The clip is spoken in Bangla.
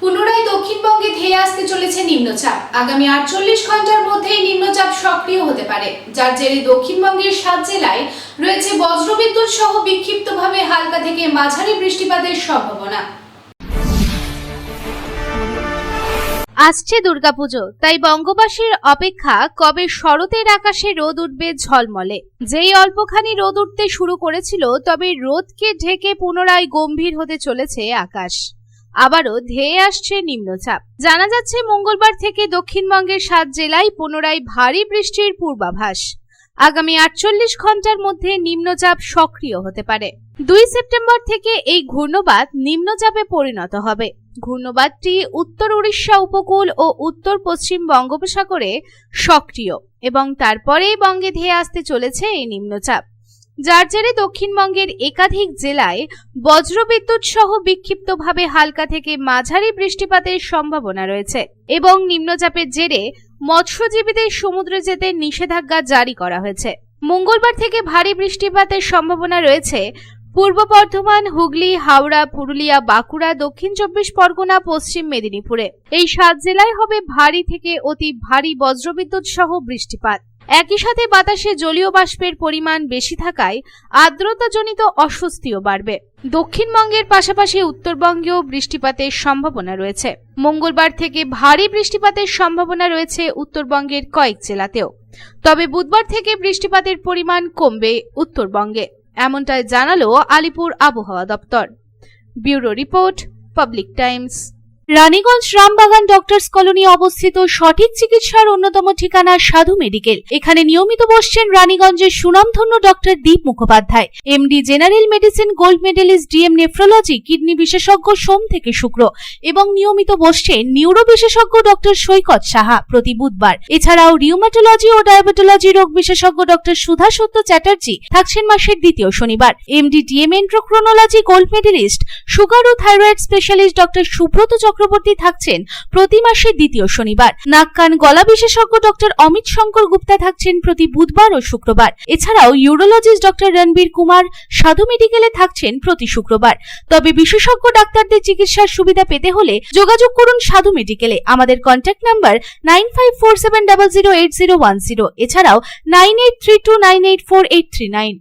পুনরায় দক্ষিণবঙ্গে ধেয়ে আসতে চলেছে নিম্নচাপ। আগামী আটচল্লিশ ঘণ্টার মধ্যেই নিম্নচাপ সক্রিয় হতে পারে। যার জেরে দক্ষিণবঙ্গের সাত জেলায় রয়েছে বজ্রবিদ্যুৎ সহ বিক্ষিপ্তভাবে হালকা থেকে মাঝারি বৃষ্টিপাতের সম্ভাবনা। আসছে দুর্গাপুজো, তাই বঙ্গবাসীর অপেক্ষা কবে শরতের আকাশে রোদ উঠবে ঝলমলে। যেই অল্পখানি রোদ উঠতে শুরু করেছিল, তবে রোদকে ঢেকে পুনরায় গম্ভীর হতে চলেছে আকাশ। আবারও ধেয়ে আসছে নিম্নচাপ। জানা যাচ্ছে, মঙ্গলবার থেকে দক্ষিণবঙ্গের সাত জেলায় পুনরায় ভারী বৃষ্টির পূর্বাভাস। আগামী আটচল্লিশ ঘণ্টার মধ্যে নিম্নচাপ সক্রিয় হতে পারে। দুই সেপ্টেম্বর থেকে এই ঘূর্ণবাদ নিম্নচাপে পরিণত হবে। ঘূর্ণবাদটি উত্তর উড়িষ্যা উপকূল ও উত্তর পশ্চিম বঙ্গোপসাগরে সক্রিয় এবং তারপরেই বঙ্গে ধেয়ে আসতে চলেছে এই নিম্নচাপ। যার জেরে দক্ষিণবঙ্গের একাধিক জেলায় বজ্রবিদ্যুৎ সহ বিক্ষিপ্তভাবে হালকা থেকে মাঝারি বৃষ্টিপাতের সম্ভাবনা রয়েছে এবং নিম্নচাপের জেরে মৎস্যজীবীদের সমুদ্রে যেতে নিষেধাজ্ঞা জারি করা হয়েছে। মঙ্গলবার থেকে ভারী বৃষ্টিপাতের সম্ভাবনা রয়েছে পূর্ব বর্ধমান, হুগলি, হাওড়া, পুরুলিয়া, বাঁকুড়া, দক্ষিণ চব্বিশ পরগনা, পশ্চিম মেদিনীপুরে। এই সাত জেলায় হবে ভারী থেকে অতি ভারী বজ্রবিদ্যুৎ সহ বৃষ্টিপাত। একই সাথে বাতাসে জলীয় বাষ্পের পরিমাণ বেশি থাকায় আর্দ্রতাজনিত অস্বস্তিও বাড়বে। দক্ষিণবঙ্গের পাশাপাশি উত্তরবঙ্গেও বৃষ্টিপাতের সম্ভাবনা রয়েছে। মঙ্গলবার থেকে ভারী বৃষ্টিপাতের সম্ভাবনা রয়েছে উত্তরবঙ্গের কয়েক জেলাতেও। তবে বুধবার থেকে বৃষ্টিপাতের পরিমাণ কমবে উত্তরবঙ্গে। এমনটাই জানালো আলিপুর আবহাওয়া দপ্তর। Bureau report, public times. Raniganj Rambagan doctors colony অবস্থিত সঠিক চিকিৎসার অন্যতম ঠিকানা সাধু মেডিকেল। এখানে নিয়মিত বসছেন রানীগঞ্জের সুনামধন্য doctor Deep Mukhopadhyay. MD general medicine, gold medalist, DM nephrology, kidney বিশেষজ্ঞ সোম থেকে শুক্র এবং নিয়মিত বসছেন নিউরো বিশেষজ্ঞ ডক্টর সৈকত সাহা প্রতি বুধবার। এছাড়াও রিউমাটোলজি ও ডায়াবেটোলজি রোগ বিশেষজ্ঞ ডক্টর সুধা সত্য চ্যাটার্জি থাকছেন মাসের দ্বিতীয় শনিবার। MD DM endocrinology gold medalist, sugar ও thyroid specialist doctor Subrata Chakraborty থাকছেন প্রতি মাসের দ্বিতীয় শনিবার। নাক কান গলা বিশেষজ্ঞ ডক্টর অমিত শঙ্কর গুপ্তা থাকছেন প্রতি বুধবার ও শুক্রবার। এছাড়াও ইউরোলজিস্ট ডক্টর রণবীর কুমার সাধু মেডিকেলে থাকছেন প্রতি শুক্রবার। তবে বিশেষজ্ঞ ডাক্তারদের চিকিৎসার সুবিধা পেতে হলে যোগাযোগ করুন সাধু মেডিকেলে। আমাদের contact number nine five four seven double zero eight zero one zero এছাড়াও nine eight three two nine eight four eight three nine